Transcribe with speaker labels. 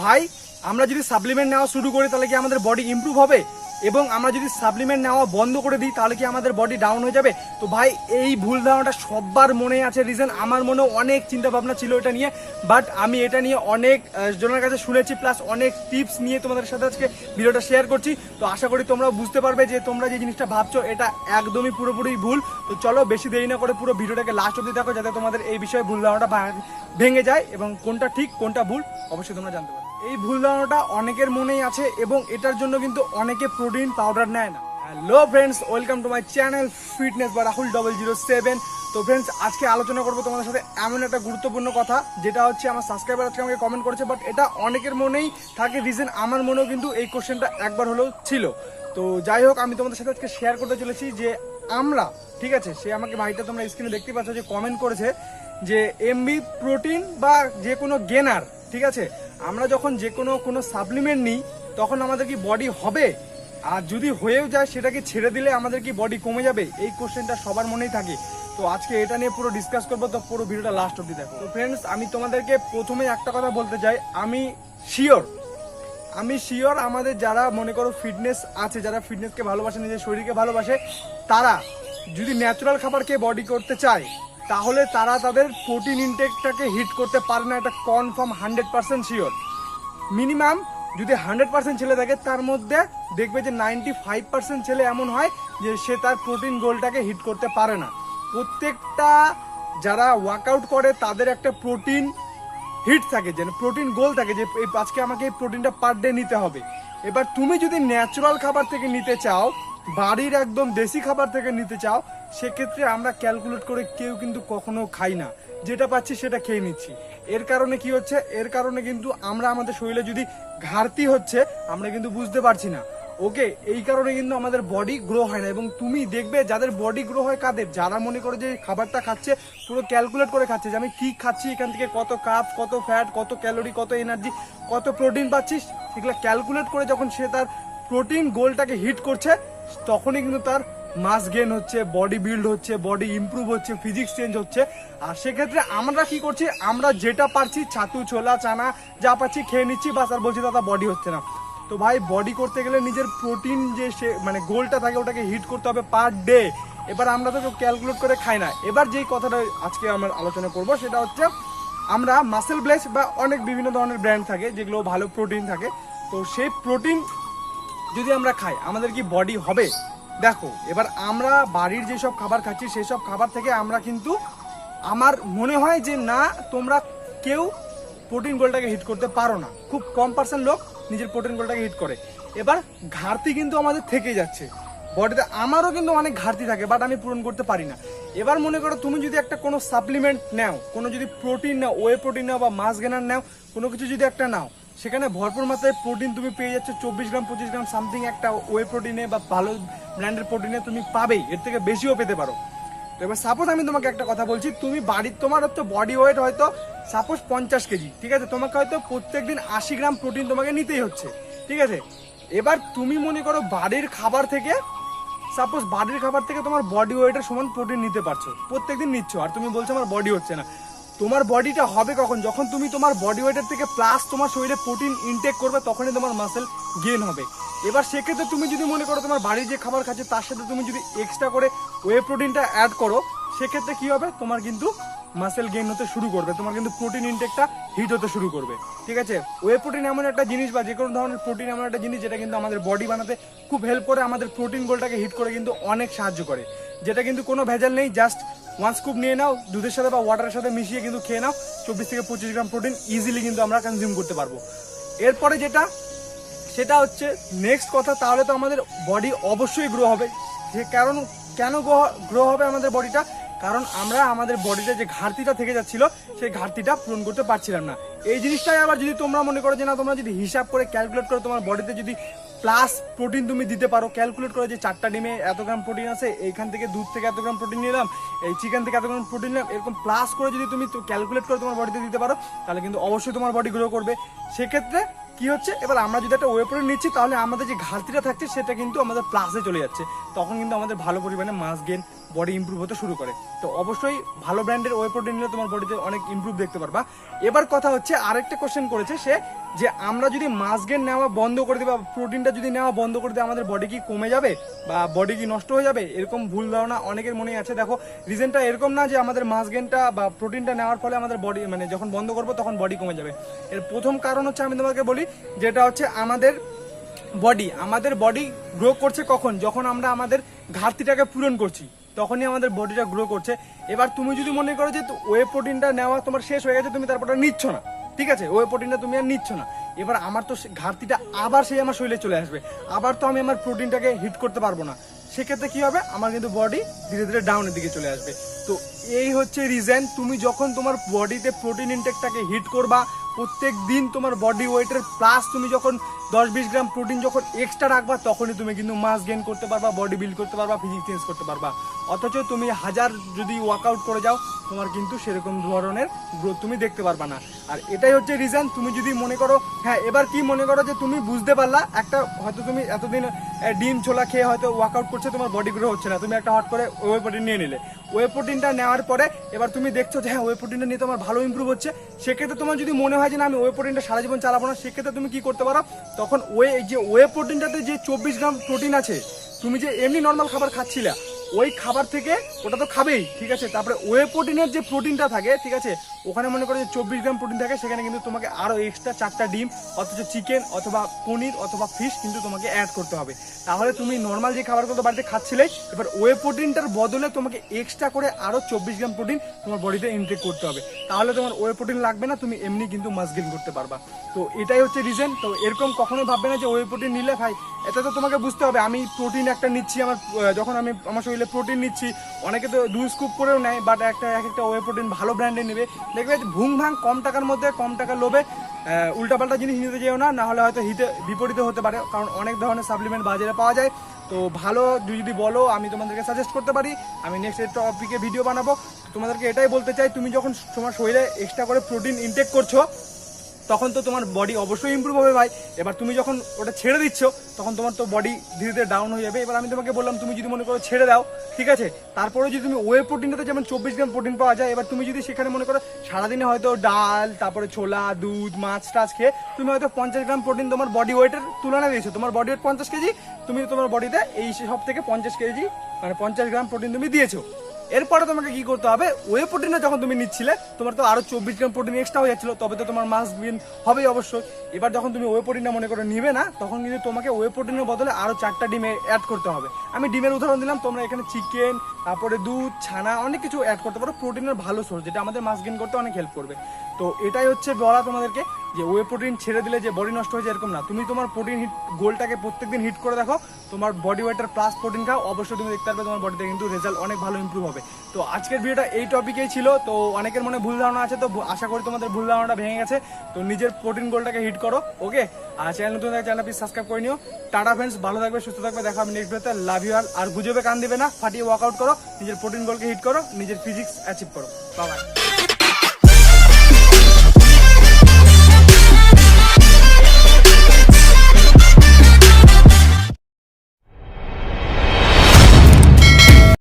Speaker 1: ভাই, আমরা যদি সাপ্লিমেন্ট নেওয়া শুরু করি, তাহলে কি আমাদের বডি ইমপ্রুভ হবে? এবং আমরা যদি সাপ্লিমেন্ট নেওয়া বন্ধ করে দিই, তাহলে কি আমাদের বডি ডাউন হয়ে যাবে? তো ভাই, এই ভুল ধারণাটা সবার মনে আছে রিজন আমার মনে অনেক চিন্তা ভাবনা ছিল এটা নিয়ে বাট আমি এটা নিয়ে অনেক জনের কাছে শুনেছি প্লাস অনেক টিপস নিয়ে তোমাদের সাথে আজকে ভিডিওটা শেয়ার করছি। তো আশা করি তোমরা বুঝতে পারবে যে তোমরা যে জিনিসটা ভাবছ, এটা একদমই পুরোপুরি ভুল। তো চলো, বেশি দেরি না করে পুরো ভিডিওটাকে লাস্ট অব্দি দেখো, যাতে তোমাদের এই বিষয়ে ভুল ধারণাটা ভেঙে যায়, এবং কোনটা ঠিক, কোনটা ভুল, অবশ্যই তোমরা জানতে পারো এই ভুল ধারণাটা অনেকের মনেই আছে এবং এটার জন্য কিন্তু অনেকে প্রোটিন পাউডার নেয় না। Hello friends welcome to my channel fitness বা রাহুল ডবল জিরো সেভেন তো ফ্রেন্ডস আজকে আলোচনা করব তোমাদের সাথে এমন একটা গুরুত্বপূর্ণ কথা, যেটা হচ্ছে আমার সাবস্ক্রাইবার আজকে আমাকে কমেন্ট করেছে বাট এটা অনেকের মনেই থাকে রিজন আমার মনেও কিন্তু এই কোশ্চেনটা একবার হলেও ছিল। তো যাই হোক, আমি তোমাদের সাথে আজকে শেয়ার করতে চলেছি যে আমরা, ঠিক আছে, সে আমাকে ভাইটা তোমরা স্ক্রিনে দেখতে পাচ্ছ যে কমেন্ট করেছে যে এমবি প্রোটিন বা যে কোনো গেনার ঠিক আছে? আমরা যখন যে কোনো কোনো সাপ্লিমেন্ট নিই, তখন আমাদের কি বডি হবে? আর যদি হয়েও যায়, সেটাকে ছেড়ে দিলে আমাদের কি বডি কমে যাবে? এই কোশ্চেনটা সবার মনেই থাকে। তো আজকে এটা নিয়ে পুরো ডিসকাস করব, তো পুরো ভিডিওটা লাস্ট অব্দি দেখো। তো ফ্রেন্ডস আমি তোমাদেরকে প্রথমে একটা কথা বলতে চাই। আমি শিওর আমি শিওর আমাদের যারা, মনে করো ফিটনেস আছে, যারা ফিটনেসকে ভালোবাসে, নিজের শরীরকে ভালোবাসে, তারা যদি ন্যাচারাল খাবার খেয়ে বডি করতে চায় তাহলে তারা তাদের প্রোটিন ইনটেকটাকে হিট করতে পারে না, এটা confirm hundred percent sure minimum যদি হান্ড্রেড পার্সেন্ট ছেলে থাকে তার মধ্যে দেখবে যে নাইনটি ফাইভ পার্সেন্ট ছেলে এমন হয় যে সে তার প্রোটিন গোলটাকে হিট করতে পারে না। প্রত্যেকটা যারা ওয়ার্কআউট করে, তাদের একটা প্রোটিন হিট থাকে যে প্রোটিন গোল থাকে যে, এই আজকে আমাকে এই প্রোটিনটা পার ডে নিতে হবে। এবার তুমি যদি ন্যাচারাল খাবার থেকে নিতে চাও, বাড়ির একদম দেশি খাবার থেকে নিতে চাও সেক্ষেত্রে আমরা ক্যালকুলেট করে কেউ কিন্তু কখনো খাই না। যেটা পাচ্ছি সেটা খেয়ে নিচ্ছি। এর কারণে কি হচ্ছে? এর কারণে কিন্তু আমরা আমাদের শরীরে যদি ঘাটতি হচ্ছে, আমরা কিন্তু বুঝতে পারছি না। ওকে, এই কারণে কিন্তু আমাদের বডি গ্রো হয় না এবং তুমি দেখবে যাদের বডি গ্রো হয় কাদের? যারা মনে করে যে খাবারটা খাচ্ছে, পুরো ক্যালকুলেট করে খাচ্ছে যে আমি কি খাচ্ছি এখান থেকে, কত কাপ কত ফ্যাট কত ক্যালোরি কত এনার্জি কত প্রোটিন পাচ্ছিস এগুলো ক্যালকুলেট করে যখন সে তার প্রোটিন গোলটাকে হিট করছে, তখনই কিন্তু তার মাস গেন হচ্ছে বডি বিল্ড হচ্ছে বডি ইমপ্রুভ হচ্ছে ফিজিক্স চেঞ্জ হচ্ছে। আর সেক্ষেত্রে আমরা কি করছি? আমরা যেটা পারছি, ছাতু, ছোলা, চানা, যা পাচ্ছি খেয়ে নিচ্ছি, বাস আর বলছি, দাদা বডি হচ্ছে না। তো ভাই বডি করতে গেলে নিজের প্রোটিন যে সে মানে গোলটা থাকে, ওটাকে হিট করতে হবে পার ডে এবার আমরা তো কেউ ক্যালকুলেট করে খাই না। এবার যেই কথাটা আজকে আমরা আলোচনা করব, সেটা হচ্ছে আমরা মাসেল ব্লেস বা অনেক বিভিন্ন ধরনের ব্র্যান্ড থাকে, যেগুলো ভালো প্রোটিন থাকে। তো সেই প্রোটিন যদি আমরা খাই, আমাদের কি বডি হবে? দেখো, এবার আমরা বাড়ির যেসব খাবার খাচ্ছি সেই সব খাবার থেকে আমরা কিন্তু আমার মনে হয় যে না, তোমরা কেউ প্রোটিন গোলটাকে হিট করতে পারো না। খুব কম পার্সেন্ট লোক নিজের প্রোটিন গোলটাকে হিট করে। এবার ঘাটতি কিন্তু আমাদের থেকে যাচ্ছে। বডিতে আমারও কিন্তু অনেক ঘাটতি থাকে বাট আমি পূরণ করতে পারি না। এবার মনে করো, তুমি যদি একটা কোনো সাপ্লিমেন্ট নাও, কোনো যদি প্রোটিন নাও ওয়ে প্রোটিন নাও বা মাস গেনার নাও, কোনো কিছু যদি একটা নাও সেখানে ভরপুর মাত্রায় প্রোটিন তুমি পেয়ে যাচ্ছ, চব্বিশ গ্রাম, পঁচিশ গ্রাম সামথিং একটা ওয়ে প্রোটিনে বা ভালো ব্র্যান্ডের প্রোটিনে তুমি পাবেই, এর থেকে বেশিও পেতে পারো। তো এবার সাপোজ আমি তোমাকে একটা কথা বলছি, তুমি বাড়ির তোমার হয়তো বডি ওয়েট হয়তো সাপোজ পঞ্চাশ কেজি, ঠিক আছে? তোমাকে হয়তো প্রত্যেকদিন আশি গ্রাম প্রোটিন তোমাকে নিতেই হচ্ছে, ঠিক আছে? এবার তুমি মনে করো বাড়ির খাবার থেকে সাপোজ বাড়ির খাবার থেকে তোমার বডি ওয়েটের সমান প্রোটিন নিতে পারছ, প্রত্যেকদিন নিচ্ছ, আর তুমি বলছো আমার বডি হচ্ছে না। তোমার বডিটা হবে কখন? যখন তুমি তোমার বডি ওয়েটের থেকে প্লাস তোমার শরীরে প্রোটিন ইনটেক করবে, তখনই তোমার মাসেল গেন হবে। এবার সেক্ষেত্রে তুমি যদি মনে করো তোমার বাড়ির যে খাবার খাচ্ছে, তার সাথে তুমি যদি এক্সট্রা করে ওয়ে প্রোটিনটা অ্যাড করো, সেক্ষেত্রে কি হবে? তোমার কিন্তু মাসেল গেইন হতে শুরু করবে। তোমার কিন্তু প্রোটিন ইনটেকটা হিট হতে শুরু করবে। ঠিক আছে? ওয়ে প্রোটিন এমন একটা জিনিস বা যে কোনো ধরনের প্রোটিন এমন একটা জিনিস যেটা কিন্তু আমাদের বডি বানাতে খুব হেল্প করে, আমাদের প্রোটিন গোলটাকে হিট করে কিন্তু অনেক সাহায্য করে। যেটা কিন্তু কোনো ভেজাল নেই জাস্ট ওয়ান স্কুপ নিয়ে নাও, দুধের সাথে বা ওয়াটারের সাথে মিশিয়ে কিন্তু খেয়ে নাও, চব্বিশ থেকে পঁচিশ গ্রাম প্রোটিন ইজিলি কিন্তু আমরা কনজিউম করতে পারব। এরপরে যেটা, সেটা হচ্ছে নেক্সট কথা, তাহলে তো আমাদের বডি অবশ্যই গ্রো হবে। যে কারণ, কেন গ্রো হবে আমাদের বডিটা কারণ আমরা আমাদের বডিতে যে ঘাটতিটা থেকে যাচ্ছিল, সেই ঘাটতিটা পূরণ করতে পারছিলাম না। এই জিনিসটাই আবার যদি তোমরা মনে করো যে, না, তোমরা যদি হিসাব করে ক্যালকুলেট করো, তোমার বডিতে যদি প্লাস প্রোটিন তুমি দিতে পারো ক্যালকুলেট করে যে, চারটা ডিমে এত গ্রাম প্রোটিন আছে, এইখান থেকে দুধ থেকে এত গ্রাম প্রোটিন নিলাম, এই চিকেন থেকে এত গ্রাম প্রোটিন নিলাম, এরকম প্লাস করে যদি তুমি ক্যালকুলেট করে তোমার বডিতে দিতে পারো, তাহলে কিন্তু অবশ্যই তোমার বডি গ্রো করবে। সেক্ষেত্রে কি হচ্ছে? এবার আমরা যদি একটা ওয়ে প্রোটিন নিচ্ছি, তাহলে আমাদের যে ঘাটতিটা থাকছে, সেটা কিন্তু আমাদের প্লাসে চলে যাচ্ছে। তখন কিন্তু আমাদের ভালো পরিমাণে মাস গেন বডি ইমপ্রুভ হতে শুরু করে। তো অবশ্যই ভালো ব্র্যান্ডের ওয়ে নিলে তোমার বডিতে অনেক ইমপ্রুভ দেখতে পারবা। এবার কথা হচ্ছে, আরেকটা কোশ্চেন করেছে সে যে, আমরা যদি মাস গেন নেওয়া বন্ধ করে দিই বা প্রোটিনটা যদি নেওয়া বন্ধ করে দিই, আমাদের বডি কি কমে যাবে? বা বডি কি নষ্ট হয়ে যাবে? এরকম ভুল ধারণা অনেকের মনে আছে। দেখো রিজনটা এরকম না যে, আমাদের মাস গেনটা বা প্রোটিনটা নেওয়ার ফলে আমাদের বডি মানে যখন বন্ধ করব, তখন বডি কমে যাবে। এর প্রথম কারণ হচ্ছে আমি তোমাকে বলি যেটা হচ্ছে আমাদের বডি আমাদের বডি গ্রো করছে কখন? যখন আমরা আমাদের ঘাটতিটাকে পূরণ করছি, তখনই আমাদের বডিটা গ্রো করছে। এবার তুমি যদি মনে করো যে ওয়ে প্রোটিনটা নেওয়া তোমার শেষ হয়ে গেছে, তুমি তারপরটা নিচ্ছ না। ঠিক আছে? ওয়ে প্রোটিনটা তুমি আর নিচ্ছ না। এবার আমার তো ঘাটতিটা আবার সেই আমার শরীরে চলে আসবে। আবার তো আমি আমার প্রোটিনটাকে হিট করতে পারব না। সেক্ষেত্রে কি হবে? আমার কিন্তু বডি ধীরে ধীরে ডাউনের দিকে চলে আসবে। তো এই হচ্ছে রিজেন তুমি যখন তোমার বডিতে প্রোটিন ইনটেকটাকে হিট করবা প্রত্যেক দিন তোমার বডি ওয়েটের প্লাস তুমি যখন দশ বিশ গ্রাম প্রোটিন যখন এক্সট্রা রাখবা, তখনই তুমি কিন্তু মাস গেন করতে পারবা বডি বিল্ড করতে পারবা ফিজিক চেঞ্জ করতে পারবা। অথচ তুমি হাজার যদি ওয়ার্কআউট করে যাও, তোমার কিন্তু সেরকম ধরনের গ্রোথ তুমি দেখতে পারবা না। আর এটাই হচ্ছে রিজন তুমি যদি মনে করো হ্যাঁ এবার কি মনে করো যে তুমি বুঝতে পারলা, একটা হয়তো তুমি এতদিন ডিম ছোলা খেয়ে হয়তো ওয়ার্কআউট করছে, তোমার বডি গ্রো হচ্ছে না। তুমি একটা হট করে ওয়ে প্রোটিন নিয়ে নিলে। ওয়ে প্রোটিনটা নেওয়ার পরে এবার তুমি দেখছ যে হ্যাঁ ওয়ে প্রোটিনটা নিয়ে তোমার ভালো ইমপ্রুভ হচ্ছে। সেক্ষেত্রে তোমার যদি মনে হয় যে, না, আমি ওয়ে প্রোটিনটা সারা জীবন চালাবো না, সেক্ষেত্রে তুমি কি করতে পারো? তখন ওয়ে যে ওয়ে প্রোটিনটাতে যে চব্বিশ গ্রাম প্রোটিন আছে, তুমি যে এমনি নর্মাল খাবার খাচ্ছিলে, ওই খাবার থেকে ওটা তো খাবেই, ঠিক আছে? তারপরে ওয়ে প্রোটিনের যে প্রোটিনটা থাকে, ঠিক আছে? ওখানে মনে করো যে চব্বিশ গ্রাম প্রোটিন থাকে, সেখানে কিন্তু তোমাকে আরও এক্সট্রা চারটা ডিম, অথচ চিকেন অথবা পনির অথবা ফিশ কিন্তু তোমাকে অ্যাড করতে হবে। তাহলে তুমি নর্মাল যে খাবারগুলো তো বাড়িতে খাচ্ছিলে, এবার ওয়ে প্রোটিনটার বদলে তোমাকে এক্সট্রা করে আরও চব্বিশ গ্রাম প্রোটিন তোমার বডিতে ইনটেক করতে হবে। তাহলে তোমার ওয়ে প্রোটিন লাগবে না, তুমি এমনি কিন্তু মাস গেইন করতে পারবা। তো এটাই হচ্ছে রিজন তো এরকম কখনোই ভাববে না যে ওয়ে প্রোটিন নিলে ভাই, এটা তো তোমাকে বুঝতে হবে। আমি প্রোটিন একটা নিচ্ছি, আমার যখন আমি আমার শরীরে প্রোটিন নিচ্ছি, অনেকে তো দুই স্কুপ করেও নেয় বাট একটা, এক একটা ওয়ে প্রোটিন ভালো ব্র্যান্ডে নেবে। দেখবে ভুং ভাং কম টাকার মধ্যে, কম টাকার লোভে উল্টাপাল্টা জিনিস নিতে যেও না না হলে হয়তো হিতে বিপরীত হতে পারে, কারণ অনেক ধরনের সাপ্লিমেন্ট বাজারে পাওয়া যায়। তো ভালো যদি বলো, আমি তোমাদেরকে সাজেস্ট করতে পারি। আমি নেক্সট টপিকে ভিডিও বানাবো। তোমাদেরকে এটাই বলতে চাই, তুমি যখন তোমার শরীরে এক্সট্রা করে প্রোটিন ইনটেক করছ তখন তো তোমার বডি অবশ্যই ইমপ্রুভ হবে ভাই। এবার তুমি যখন ওটা ছেড়ে দিচ্ছ, তখন তোমার তো বডি ধীরে ধীরে ডাউন হয়ে যাবে। এবার আমি তোমাকে বললাম, তুমি যদি মনে করো ছেড়ে দাও, ঠিক আছে? তারপরে যদি তুমি ওয়ে প্রোটিনটাতে যেমন চব্বিশ গ্রাম প্রোটিন পাওয়া যায়, এবার তুমি যদি সেখানে মনে করো সারাদিনে হয়তো ডাল, তারপরে ছোলা, দুধ, মাছ টাছ খেয়ে তুমি হয়তো পঞ্চাশ গ্রাম প্রোটিন তোমার বডি ওয়েটের তুলনায় দিয়েছ তোমার বডি ওয়েট পঞ্চাশ কেজি, তুমি তোমার বডিতে এই সব থেকে পঞ্চাশ কেজি মানে পঞ্চাশ গ্রাম প্রোটিন তুমি দিয়েছ। এরপরে তোমাকে কি করতে হবে? ওয়ে প্রোটিনটা যখন তুমি নিচ্ছিলে, তোমার তো আরও চব্বিশ গ্রাম প্রোটিন এক্সট্রা হয়ে যাচ্ছিল, তবে তো তোমার মাস হবেই অবশ্যই। এবার যখন তুমি ওয়ে প্রোটিনটা মনে করে নিবে না, তখন কিন্তু তোমাকে ওয়ে প্রোটিনের বদলে আরও চারটা ডিমে অ্যাড করতে হবে। আমি ডিমের উদাহরণ দিলাম, তোমরা এখানে চিকেন তারপরে দুধ, ছানা, অনেক কিছু অ্যাড করতে পারো। প্রোটিনের ভালো সোর্স যেটা আমাদের মাস গেইন করতে অনেক হেল্প করবে। তো এটাই হচ্ছে বলা তোমাদেরকে। যে ওয়ে প্রোটিন ছেড়ে দিলে যে বডি নষ্ট হয়ে যায় এরকম না। তুমি তোমার প্রোটিন হিট গোলটাকে প্রত্যেকদিন হিট করে দেখো, তোমার বডি ওয়েটের প্লাস প্রোটিন খাও, অবশ্যই তুমি দেখতে পারবে তোমার বডিতে কিন্তু রেজাল্ট অনেক ভালো ইমপ্রুভ হবে। তো আজকের ভিডিওটা এই টপিকেই ছিল। তো অনেকের মনে ভুল ধারণা আছে, তো আশা করি তোমাদের ভুল ধারণাটা ভেঙে গেছে। তো নিজের প্রোটিন গোলটাকে হিট করো ওকে আর চ্যানেল নতুন চ্যানেল প্লিজ সাবস্ক্রাইব করে নিও। টাটা ফ্রেন্ডস ভালো থাকবে, সুস্থ থাকবে, দেখা হবে নেক্সট ভিডিওতে লাভ ইউ আর গুজবে কান দিবে না, ফাটিয়ে ওয়ার্কআউট করো, নিজের প্রোটিন গোলকে হিট করো, নিজের ফিজিক্স অ্যাচিভ করো। বাবা